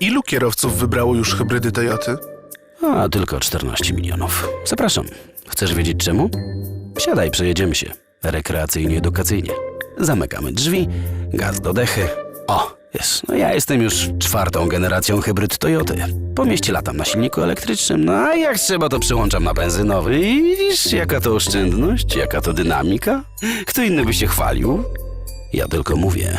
Ilu kierowców wybrało już hybrydy Toyoty? A, tylko 14 milionów. Zapraszam. Chcesz wiedzieć czemu? Siadaj, przejedziemy się. Rekreacyjnie, edukacyjnie. Zamykamy drzwi, gaz do dechy. O, jest. No ja jestem już czwartą generacją hybryd Toyoty. Po mieście latam na silniku elektrycznym, no a jak trzeba to przyłączam na benzynowy. I widzisz, jaka to oszczędność, jaka to dynamika? Kto inny by się chwalił? Ja tylko mówię.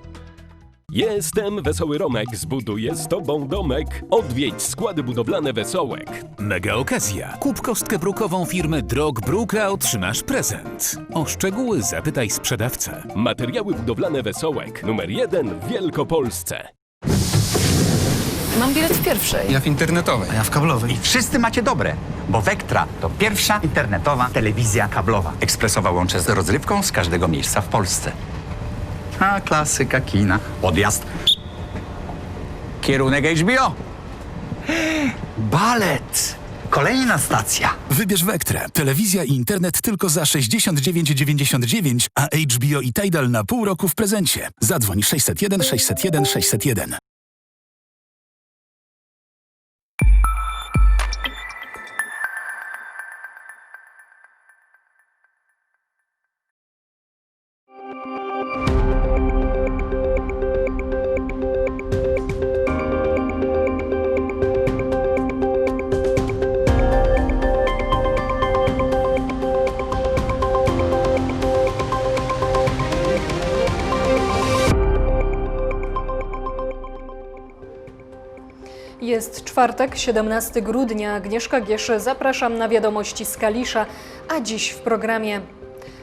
Jestem Wesoły Romek, zbuduję z tobą domek. Odwiedź składy budowlane Wesołek. Mega okazja. Kup kostkę brukową firmy Drog Bruk, a otrzymasz prezent. O szczegóły zapytaj sprzedawcę. Materiały budowlane Wesołek. Numer jeden w Wielkopolsce. Mam bilet w pierwszej. Ja w internetowej. Ja w kablowej. Wszyscy macie dobre, bo Vectra to pierwsza internetowa telewizja kablowa. Ekspresowa łącze z rozrywką z każdego miejsca w Polsce. A klasyka kina. Odjazd. Kierunek HBO. Balet. Kolejna stacja. Wybierz Vectrę. Telewizja i internet tylko za 69,99, a HBO i Tidal na pół roku w prezencie. Zadzwoń 601 601 601. czwartek, 17 grudnia. Agnieszka Giesze, zapraszam na wiadomości z Kalisza, a dziś w programie.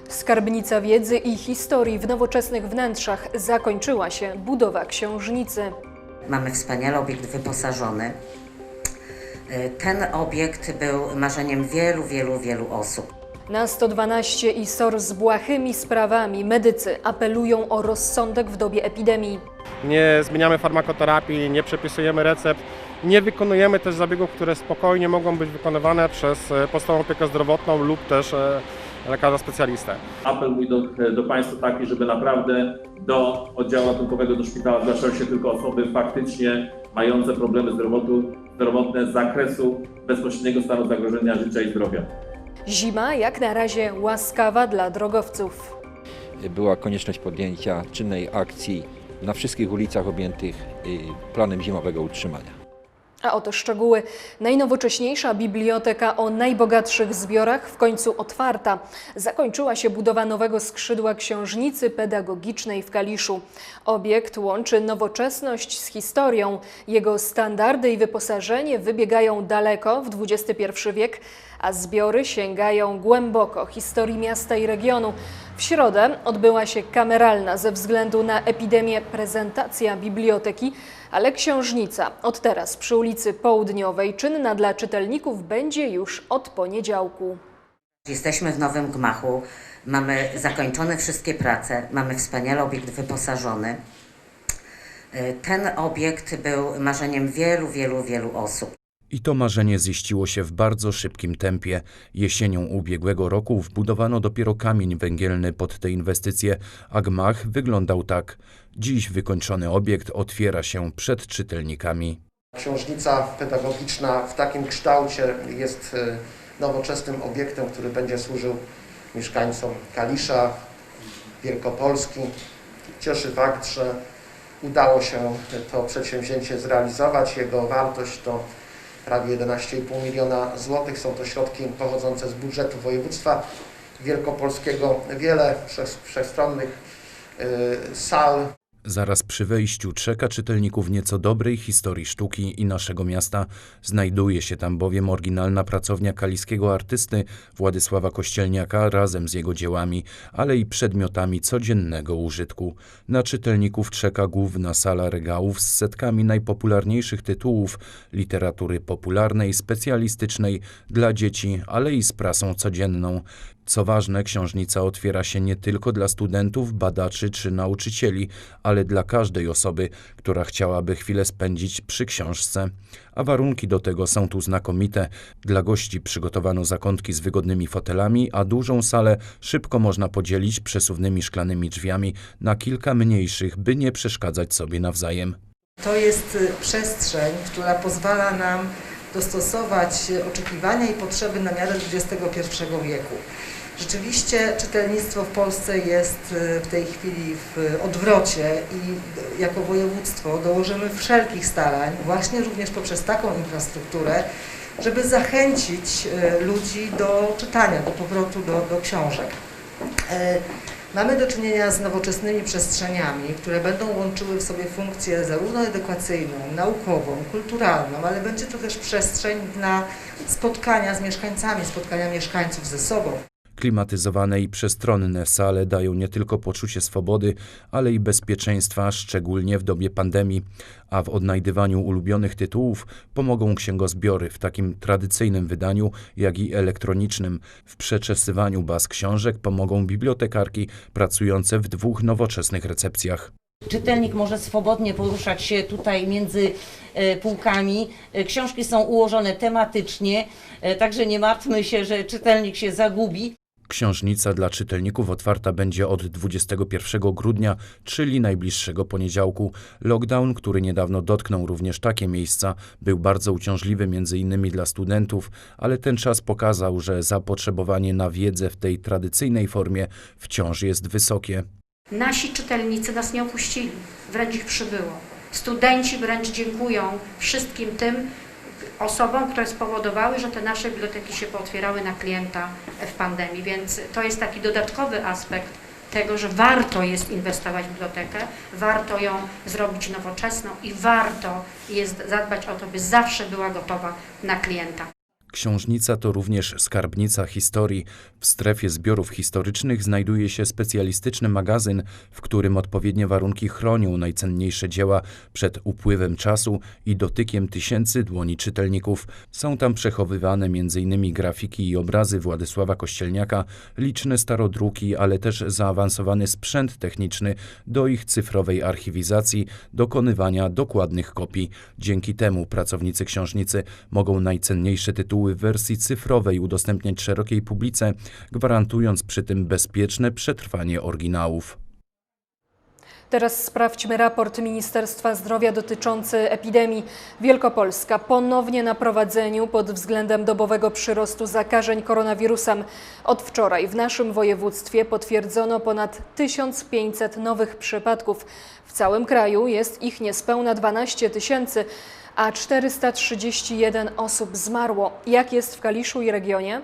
Skarbnica wiedzy i historii w nowoczesnych wnętrzach zakończyła się budowa księżnicy. Mamy wspaniały obiekt wyposażony. Y, Ten obiekt był marzeniem wielu, wielu, wielu osób. Na 112 i SOR z błahymi sprawami medycy apelują o rozsądek w dobie epidemii. Nie zmieniamy farmakoterapii, nie przepisujemy recept, nie wykonujemy też zabiegów, które spokojnie mogą być wykonywane przez e, podstawową opiekę zdrowotną lub też e, lekarza specjalistę. apel mój do, do Państwa taki, żeby naprawdę do oddziału ratunkowego, do szpitala zgłaszały się tylko osoby faktycznie mające problemy zdrowotu, zdrowotne z zakresu bezpośredniego stanu zagrożenia życia i zdrowia. Zima jak na razie łaskawa dla drogowców. była konieczność podjęcia czynnej akcji na wszystkich ulicach objętych y, planem zimowego utrzymania. A oto szczegóły. Najnowocześniejsza biblioteka o najbogatszych zbiorach w końcu otwarta. Zakończyła się budowa nowego skrzydła książnicy pedagogicznej w Kaliszu. Obiekt łączy nowoczesność z historią. Jego standardy i wyposażenie wybiegają daleko w XXI wiek, a zbiory sięgają głęboko historii miasta i regionu. W środę odbyła się kameralna ze względu na epidemię prezentacja biblioteki, ale książnica od teraz przy ulicy Południowej czynna dla czytelników będzie już od poniedziałku. Jesteśmy w nowym gmachu, mamy zakończone wszystkie prace, mamy wspaniały obiekt wyposażony. Y, Ten obiekt był marzeniem wielu, wielu, wielu osób. I to marzenie ziściło się w bardzo szybkim tempie. Jesienią ubiegłego roku wbudowano dopiero kamień węgielny pod te inwestycje, a gmach wyglądał tak. Dziś wykończony obiekt otwiera się przed czytelnikami. Książnica pedagogiczna w takim kształcie jest e, nowoczesnym obiektem, który będzie służył mieszkańcom Kalisza, Wielkopolski. Cieszy fakt, że udało się to przedsięwzięcie zrealizować. Jego wartość to prawie 11,5 miliona złotych. Są to środki pochodzące z budżetu województwa wielkopolskiego. Wiele wszech- wszechstronnych y, sal Zaraz przy wejściu czeka czytelników nieco dobrej historii sztuki i naszego miasta. Znajduje się tam bowiem oryginalna pracownia kaliskiego artysty Władysława Kościelniaka razem z jego dziełami, ale i przedmiotami codziennego użytku. Na czytelników czeka główna sala regałów z setkami najpopularniejszych tytułów literatury popularnej, specjalistycznej dla dzieci, ale i z prasą codzienną. Co ważne, książnica otwiera się nie tylko dla studentów, badaczy czy nauczycieli, ale dla każdej osoby, która chciałaby chwilę spędzić przy książce. A warunki do tego są tu znakomite. Dla gości przygotowano zakątki z wygodnymi fotelami, a dużą salę szybko można podzielić przesuwnymi szklanymi drzwiami na kilka mniejszych, by nie przeszkadzać sobie nawzajem. To jest y, przestrzeń, która pozwala nam dostosować oczekiwania i potrzeby na miarę XXI wieku. Rzeczywiście czytelnictwo w Polsce jest y, w tej chwili w odwrocie i jako województwo dołożymy wszelkich starań, właśnie również poprzez taką infrastrukturę, żeby zachęcić y, ludzi do czytania, do powrotu do, do książek. Y, Mamy do czynienia z nowoczesnymi przestrzeniami, które będą łączyły w sobie funkcję zarówno edukacyjną, naukową, kulturalną, ale będzie to też przestrzeń na spotkania z mieszkańcami, spotkania mieszkańców ze sobą. Klimatyzowane i przestronne sale dają nie tylko poczucie swobody, ale i bezpieczeństwa, szczególnie w dobie pandemii, a w odnajdywaniu ulubionych tytułów pomogą księgozbiory w takim tradycyjnym wydaniu, jak i elektronicznym. W przeczesywaniu baz książek pomogą bibliotekarki pracujące w dwóch nowoczesnych recepcjach. Czytelnik może swobodnie poruszać się tutaj między e, półkami. E, Książki są ułożone tematycznie, e, także nie martwmy się, że czytelnik się zagubi. Książnica dla czytelników otwarta będzie od 21 grudnia, czyli najbliższego poniedziałku. Lockdown, który niedawno dotknął również takie miejsca, był bardzo uciążliwy innymi dla studentów, ale ten czas pokazał, że zapotrzebowanie na wiedzę w tej tradycyjnej formie wciąż jest wysokie. Nasi czytelnicy nas nie opuścili, wręcz ich przybyło. Studenci wręcz dziękują wszystkim tym osobom, które spowodowały, że te nasze biblioteki się pootwierały na klienta w pandemii, więc to jest taki dodatkowy aspekt tego, że warto jest inwestować w bibliotekę, warto ją zrobić nowoczesną i warto jest zadbać o to, by zawsze była gotowa na klienta. Książnica to również skarbnica historii. W strefie zbiorów historycznych znajduje się specjalistyczny magazyn, w którym odpowiednie warunki chronią najcenniejsze dzieła przed upływem czasu i dotykiem tysięcy dłoni czytelników. Są tam przechowywane m.in. grafiki i obrazy Władysława Kościelniaka, liczne starodruki, ale też zaawansowany sprzęt techniczny do ich cyfrowej archiwizacji, dokonywania dokładnych kopii. Dzięki temu pracownicy książnicy mogą najcenniejsze tytuły w wersji cyfrowej udostępniać szerokiej publice, gwarantując przy tym bezpieczne przetrwanie oryginałów. Teraz sprawdźmy raport Ministerstwa Zdrowia dotyczący epidemii. Wielkopolska ponownie na prowadzeniu pod względem dobowego przyrostu zakażeń koronawirusem. Od wczoraj w naszym województwie potwierdzono ponad 1500 nowych przypadków. W całym kraju jest ich niespełna 12 tysięcy, a 431 osób zmarło. Jak jest w Kaliszu i regionie?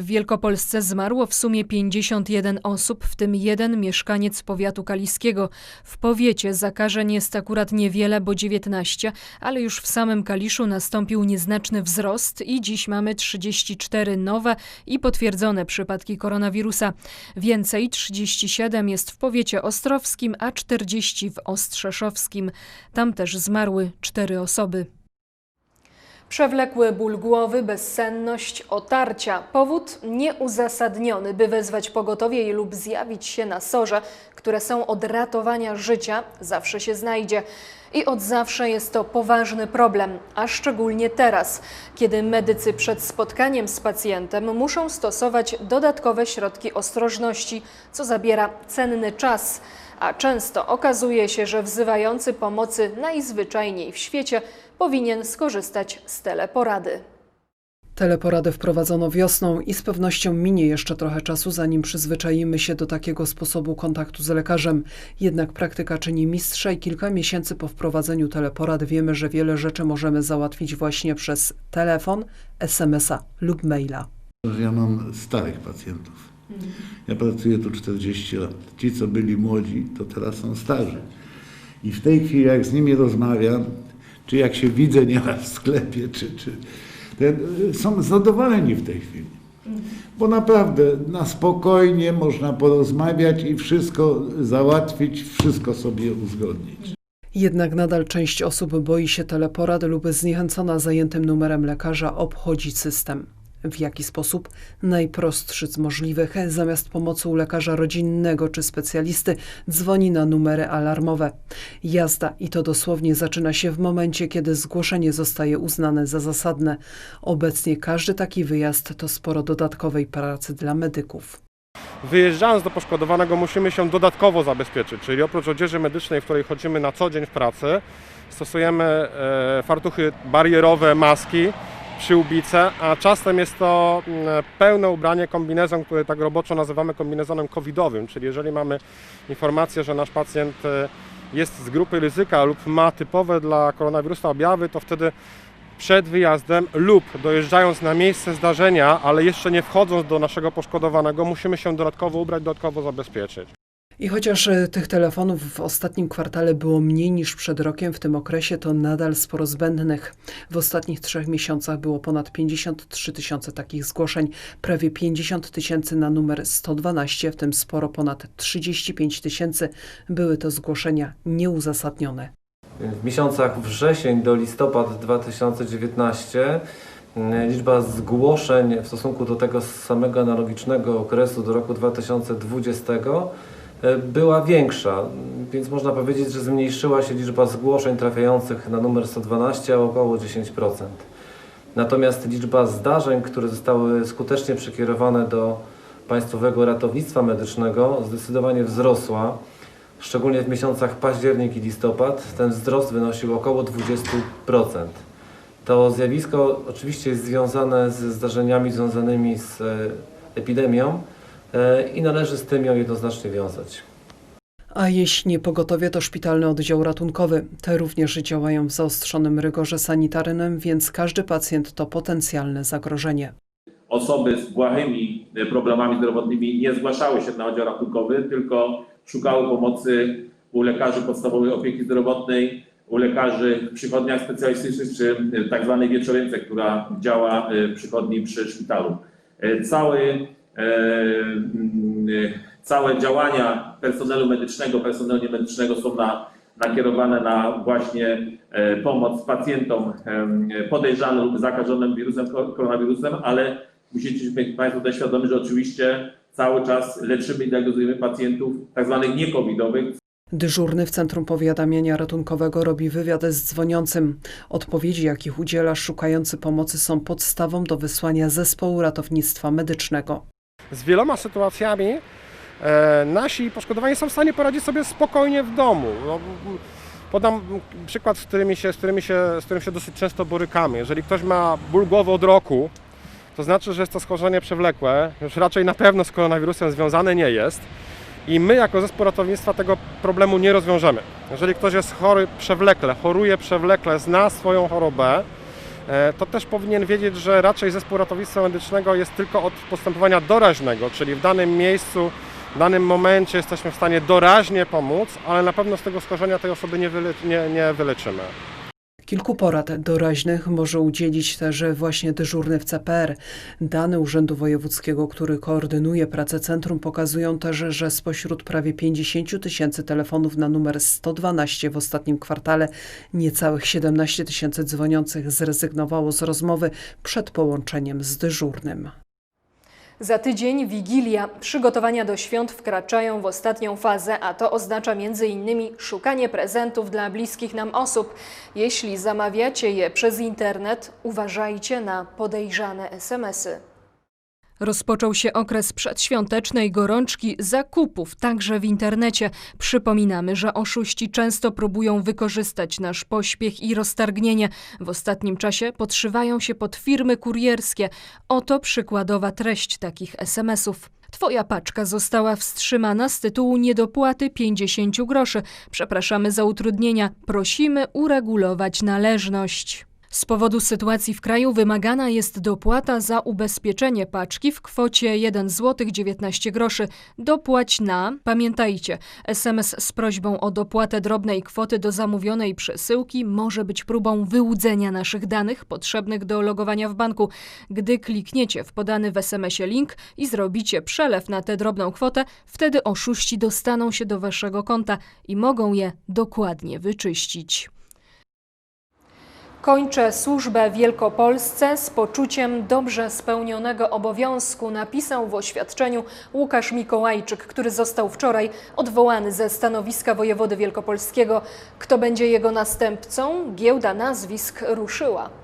W Wielkopolsce zmarło w sumie 51 osób, w tym jeden mieszkaniec powiatu kaliskiego. W powiecie zakażeń jest akurat niewiele, bo 19, ale już w samym Kaliszu nastąpił nieznaczny wzrost i dziś mamy 34 nowe i potwierdzone przypadki koronawirusa. Więcej 37 jest w powiecie ostrowskim, a 40 w Ostrzeszowskim. Tam też zmarły 4 osoby. Przewlekły ból głowy, bezsenność, otarcia. Powód nieuzasadniony, by wezwać pogotowie lub zjawić się na sorze, które są od ratowania życia, zawsze się znajdzie. I od zawsze jest to poważny problem, a szczególnie teraz, kiedy medycy przed spotkaniem z pacjentem muszą stosować dodatkowe środki ostrożności, co zabiera cenny czas a często okazuje się, że wzywający pomocy najzwyczajniej w świecie powinien skorzystać z teleporady. Teleporadę wprowadzono wiosną i z pewnością minie jeszcze trochę czasu, zanim przyzwyczaimy się do takiego sposobu kontaktu z lekarzem. Jednak praktyka czyni mistrza i kilka miesięcy po wprowadzeniu teleporad wiemy, że wiele rzeczy możemy załatwić właśnie przez telefon, SMS-a lub maila. Ja mam starych pacjentów Ja pracuję tu 40 lat. Ci, co byli młodzi, to teraz są starzy. I w tej chwili, jak z nimi rozmawiam, czy jak się widzę nieraz w sklepie, czy, czy ten, są zadowoleni w tej chwili. Bo naprawdę na spokojnie można porozmawiać i wszystko załatwić, wszystko sobie uzgodnić. Jednak nadal część osób boi się teleporad lub zniechęcona zajętym numerem lekarza obchodzi system. W jaki sposób? Najprostszy z możliwych. Zamiast pomocy u lekarza rodzinnego czy specjalisty dzwoni na numery alarmowe. Jazda i to dosłownie zaczyna się w momencie, kiedy zgłoszenie zostaje uznane za zasadne. Obecnie każdy taki wyjazd to sporo dodatkowej pracy dla medyków. Wyjeżdżając do poszkodowanego musimy się dodatkowo zabezpieczyć, czyli oprócz odzieży medycznej, w której chodzimy na co dzień w pracy, stosujemy e, fartuchy barierowe, maski, przyłbice, a czasem jest to mm, pełne ubranie, kombinezon, który tak roboczo nazywamy kombinezonem covidowym, czyli jeżeli mamy informację, że nasz pacjent e, jest z grupy ryzyka lub ma typowe dla koronawirusa objawy, to wtedy przed wyjazdem lub dojeżdżając na miejsce zdarzenia, ale jeszcze nie wchodząc do naszego poszkodowanego, musimy się dodatkowo ubrać, dodatkowo zabezpieczyć. I chociaż e, tych telefonów w ostatnim kwartale było mniej niż przed rokiem, w tym okresie to nadal sporo zbędnych. W ostatnich trzech miesiącach było ponad 53 tysiące takich zgłoszeń, prawie 50 tysięcy na numer 112, w tym sporo ponad 35 tysięcy były to zgłoszenia nieuzasadnione. W miesiącach wrzesień do listopad 2019 mm, liczba zgłoszeń w stosunku do tego samego analogicznego okresu do roku 2020 e, była większa, więc można powiedzieć, że zmniejszyła się liczba zgłoszeń trafiających na numer 112 o około 10%. Natomiast liczba zdarzeń, które zostały skutecznie przekierowane do Państwowego Ratownictwa Medycznego zdecydowanie wzrosła. Szczególnie w miesiącach październik i listopad ten wzrost wynosił około 20%. To zjawisko oczywiście jest związane ze zdarzeniami związanymi z e, epidemią e, i należy z tym ją jednoznacznie wiązać. A jeśli nie pogotowie, to szpitalny oddział ratunkowy. Te również działają w zaostrzonym rygorze sanitarnym, więc każdy pacjent to potencjalne zagrożenie. Osoby z błahymi e, problemami zdrowotnymi nie zgłaszały się na oddział ratunkowy, tylko szukały pomocy u lekarzy podstawowej opieki zdrowotnej, u lekarzy w przychodniach specjalistycznych czy e, tak zwanej wieczorynce, która działa e, w przychodni przy szpitalu. E, Cały, e, e, całe działania personelu medycznego, personelu niemedycznego są na, nakierowane na właśnie e, pomoc pacjentom e, podejrzanym lub zakażonym wirusem, koronawirusem, ale musicie mieć Państwo też świadomi, że oczywiście cały czas leczymy i diagnozujemy pacjentów tak zwanych niekowidowych, Dyżurny w Centrum Powiadamiania Ratunkowego robi wywiad z dzwoniącym. Odpowiedzi, jakich udziela szukający pomocy, są podstawą do wysłania zespołu ratownictwa medycznego. Z wieloma sytuacjami e, nasi poszkodowani są w stanie poradzić sobie spokojnie w domu. No, podam przykład, z którymi, się, z, którymi się, z którym się dosyć często borykamy. Jeżeli ktoś ma ból głowy od roku, to znaczy, że jest to schorzenie przewlekłe, już raczej na pewno z koronawirusem związane nie jest. I my jako zespół ratownictwa tego problemu nie rozwiążemy. Jeżeli ktoś jest chory przewlekle, choruje przewlekle, zna swoją chorobę, to też powinien wiedzieć, że raczej zespół ratownictwa medycznego jest tylko od postępowania doraźnego, czyli w danym miejscu, w danym momencie jesteśmy w stanie doraźnie pomóc, ale na pewno z tego schorzenia tej osoby nie, nie, nie wyleczymy. Kilku porad doraźnych może udzielić też właśnie dyżurny w CPR. Dane Urzędu Wojewódzkiego, który koordynuje pracę centrum, pokazują też, że spośród prawie 50 tysięcy telefonów na numer 112 w ostatnim kwartale niecałych 17 tysięcy dzwoniących zrezygnowało z rozmowy przed połączeniem z dyżurnym. Za tydzień Wigilia. Przygotowania do świąt wkraczają w ostatnią fazę, a to oznacza m.in. szukanie prezentów dla bliskich nam osób. Jeśli zamawiacie je przez internet, uważajcie na podejrzane SMS-y. Rozpoczął się okres przedświątecznej gorączki zakupów, także w internecie. Przypominamy, że oszuści często próbują wykorzystać nasz pośpiech i roztargnienie. W ostatnim czasie podszywają się pod firmy kurierskie. Oto przykładowa treść takich SMS-ów. Twoja paczka została wstrzymana z tytułu niedopłaty 50 groszy. Przepraszamy za utrudnienia. Prosimy uregulować należność. Z powodu sytuacji w kraju wymagana jest dopłata za ubezpieczenie paczki w kwocie 1 zł 19 groszy. Dopłać na, pamiętajcie, SMS z prośbą o dopłatę drobnej kwoty do zamówionej przesyłki może być próbą wyłudzenia naszych danych potrzebnych do logowania w banku. Gdy klikniecie w podany w SMS-ie link i zrobicie przelew na tę drobną kwotę, wtedy oszuści dostaną się do waszego konta i mogą je dokładnie wyczyścić. Kończę służbę Wielkopolsce z poczuciem dobrze spełnionego obowiązku, napisał w oświadczeniu Łukasz Mikołajczyk, który został wczoraj odwołany ze stanowiska wojewody wielkopolskiego. Kto będzie jego następcą? Giełda nazwisk ruszyła.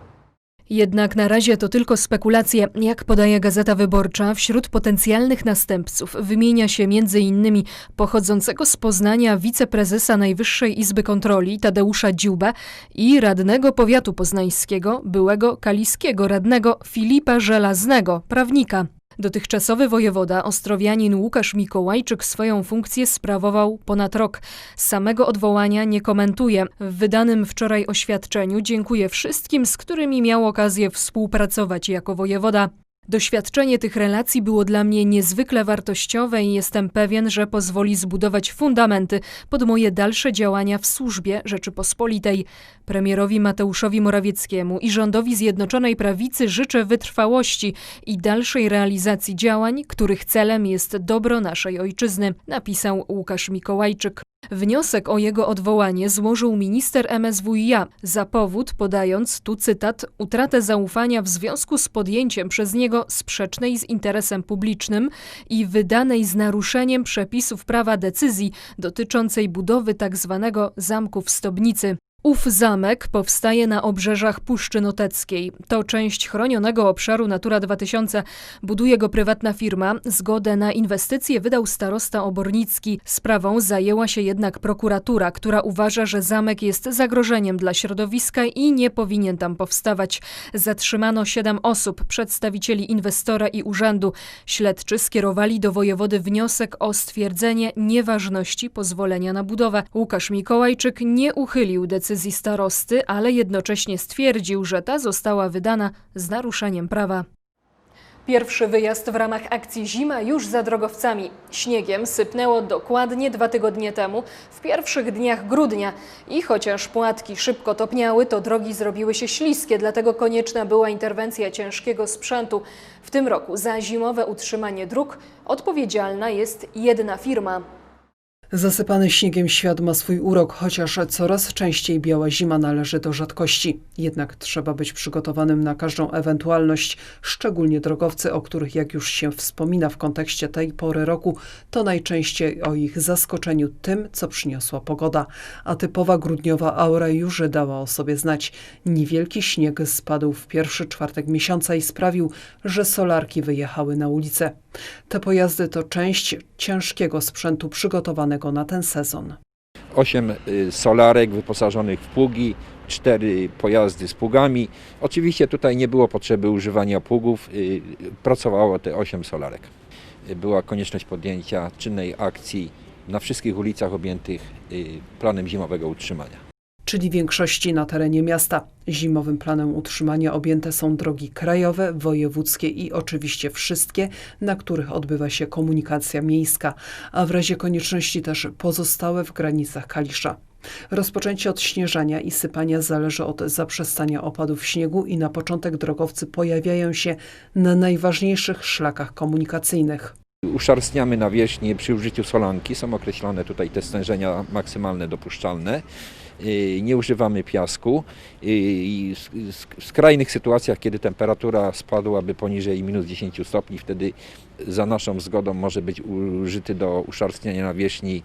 Jednak na razie to tylko spekulacje. Jak podaje Gazeta Wyborcza, wśród potencjalnych następców wymienia się m.in. pochodzącego z Poznania wiceprezesa Najwyższej Izby Kontroli Tadeusza Dziubę i radnego powiatu poznańskiego, byłego kaliskiego radnego Filipa Żelaznego, prawnika. Dotychczasowy wojewoda, ostrowianin Łukasz Mikołajczyk swoją funkcję sprawował ponad rok. Samego odwołania nie komentuje. W wydanym wczoraj oświadczeniu dziękuję wszystkim, z którymi miał okazję współpracować jako wojewoda. Doświadczenie tych relacji było dla mnie niezwykle wartościowe i jestem pewien, że pozwoli zbudować fundamenty pod moje dalsze działania w służbie Rzeczypospolitej. Premierowi Mateuszowi Morawieckiemu i rządowi Zjednoczonej Prawicy życzę wytrwałości i dalszej realizacji działań, których celem jest dobro naszej ojczyzny, napisał Łukasz Mikołajczyk. Wniosek o jego odwołanie złożył minister MSWiA za powód, podając, tu cytat, utratę zaufania w związku z podjęciem przez niego sprzecznej z interesem publicznym i wydanej z naruszeniem przepisów prawa decyzji dotyczącej budowy tzw. zamku w Stobnicy. Ów zamek powstaje na obrzeżach Puszczy Noteckiej. To część chronionego obszaru Natura 2000. Buduje go prywatna firma. Zgodę na inwestycje wydał starosta Obornicki. Sprawą zajęła się jednak prokuratura, która uważa, że zamek jest zagrożeniem dla środowiska i nie powinien tam powstawać. Zatrzymano siedem osób, przedstawicieli inwestora i urzędu. Śledczy skierowali do wojewody wniosek o stwierdzenie nieważności pozwolenia na budowę. Łukasz Mikołajczyk nie uchylił decyzji decyzji starosty, ale jednocześnie stwierdził, że ta została wydana z naruszeniem prawa. Pierwszy wyjazd w ramach akcji Zima już za drogowcami. Śniegiem sypnęło dokładnie dwa tygodnie temu, w pierwszych dniach grudnia. I chociaż płatki szybko topniały, to drogi zrobiły się śliskie, dlatego konieczna była interwencja ciężkiego sprzętu. W tym roku za zimowe utrzymanie dróg odpowiedzialna jest jedna firma. Zasypany śniegiem świat ma swój urok, chociaż coraz częściej biała zima należy do rzadkości. Jednak trzeba być przygotowanym na każdą ewentualność, szczególnie drogowcy, o których jak już się wspomina w kontekście tej pory roku, to najczęściej o ich zaskoczeniu tym, co przyniosła pogoda. A typowa grudniowa aura już dała o sobie znać. Niewielki śnieg spadł w pierwszy czwartek miesiąca i sprawił, że solarki wyjechały na ulicę. Te pojazdy to część ciężkiego sprzętu przygotowanego na ten sezon. Osiem y, solarek wyposażonych w pługi, cztery pojazdy z pługami. Oczywiście tutaj nie było potrzeby używania pługów, y, pracowało te osiem solarek. Y, Była konieczność podjęcia czynnej akcji na wszystkich ulicach objętych planem zimowego utrzymania. Czyli większości na terenie miasta. Zimowym planem utrzymania objęte są drogi krajowe, wojewódzkie i oczywiście wszystkie, na których odbywa się komunikacja miejska, a w razie konieczności też pozostałe w granicach Kalisza. Rozpoczęcie odśnieżania i sypania zależy od zaprzestania opadów śniegu i na początek drogowcy pojawiają się na najważniejszych szlakach komunikacyjnych. Uszarstniamy nawierzchnię przy użyciu solanki, są określone tutaj te stężenia maksymalne dopuszczalne. Yy, Nie używamy piasku Yy, i w- skrajnych sytuacjach, kiedy temperatura spadłaby poniżej minus 10 stopni, wtedy za naszą zgodą może być użyty do uszarstniania nawierzchni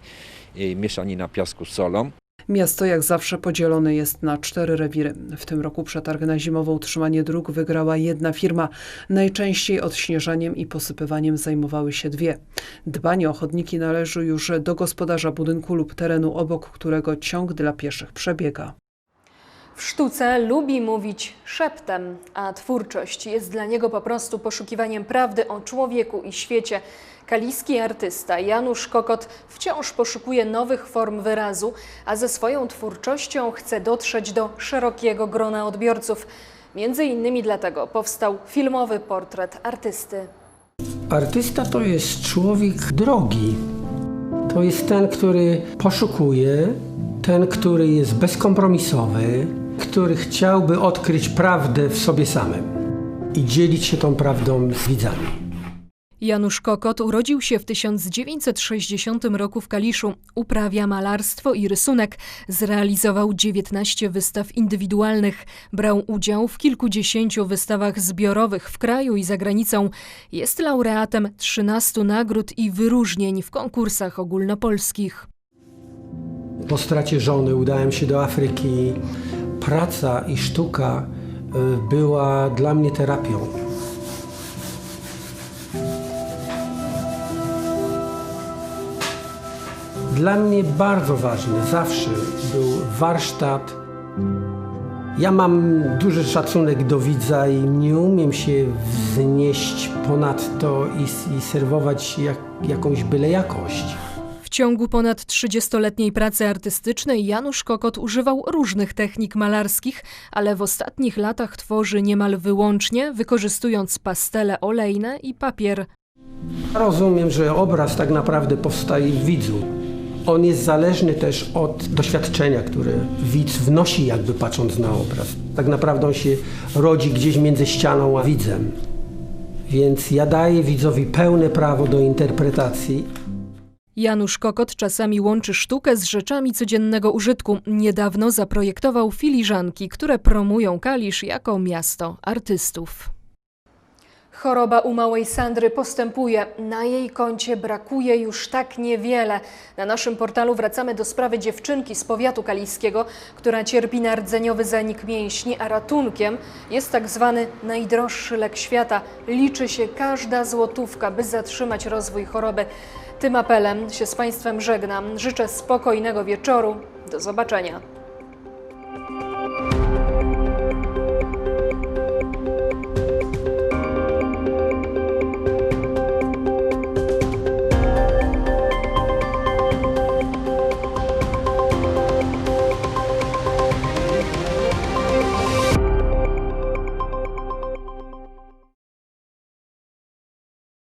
yy, mieszanina piasku z solą. Miasto jak zawsze podzielone jest na cztery rewiry. W tym roku przetarg na zimowe utrzymanie dróg wygrała jedna firma. Najczęściej odśnieżaniem i posypywaniem zajmowały się dwie. Dbanie o chodniki należy już do gospodarza budynku lub terenu, obok którego ciąg dla pieszych przebiega. W sztuce lubi mówić szeptem, a twórczość jest dla niego po prostu poszukiwaniem prawdy o człowieku i świecie. Kaliski artysta Janusz Kokot wciąż poszukuje nowych form wyrazu, a ze swoją twórczością chce dotrzeć do szerokiego grona odbiorców. Między innymi dlatego powstał filmowy portret artysty. Artysta to jest człowiek drogi. To jest ten, który poszukuje, ten, który jest bezkompromisowy, który chciałby odkryć prawdę w sobie samym i dzielić się tą prawdą z widzami. Janusz Kokot urodził się w 1960 roku w Kaliszu. Uprawia malarstwo i rysunek. Zrealizował 19 wystaw indywidualnych. Brał udział w kilkudziesięciu wystawach zbiorowych w kraju i za granicą. Jest laureatem 13 nagród i wyróżnień w konkursach ogólnopolskich. Po stracie żony udałem się do Afryki. Praca i sztuka y, była dla mnie terapią. Dla mnie bardzo ważny zawsze był warsztat. Ja mam duży szacunek do widza i nie umiem się wznieść ponad to i, i serwować jak, jakąś byle jakość. Ciągu ponad 30-letniej pracy artystycznej Janusz Kokot używał różnych technik malarskich, ale w ostatnich latach tworzy niemal wyłącznie, wykorzystując pastele olejne i papier. Rozumiem, że obraz tak naprawdę powstaje w widzu. On jest zależny też od doświadczenia, które widz wnosi jakby patrząc na obraz. Tak naprawdę on się rodzi gdzieś między ścianą a widzem. Więc ja daję widzowi pełne prawo do interpretacji. Janusz Kokot czasami łączy sztukę z rzeczami codziennego użytku. Niedawno zaprojektował filiżanki, które promują Kalisz jako miasto artystów. Choroba u małej Sandry postępuje. Na jej koncie brakuje już tak niewiele. Na naszym portalu wracamy do sprawy dziewczynki z powiatu kaliskiego, która cierpi na rdzeniowy zanik mięśni, a ratunkiem jest tak zwany najdroższy lek świata. Liczy się każda złotówka, by zatrzymać rozwój choroby. Tym apelem się z Państwem żegnam. Życzę spokojnego wieczoru. Do zobaczenia.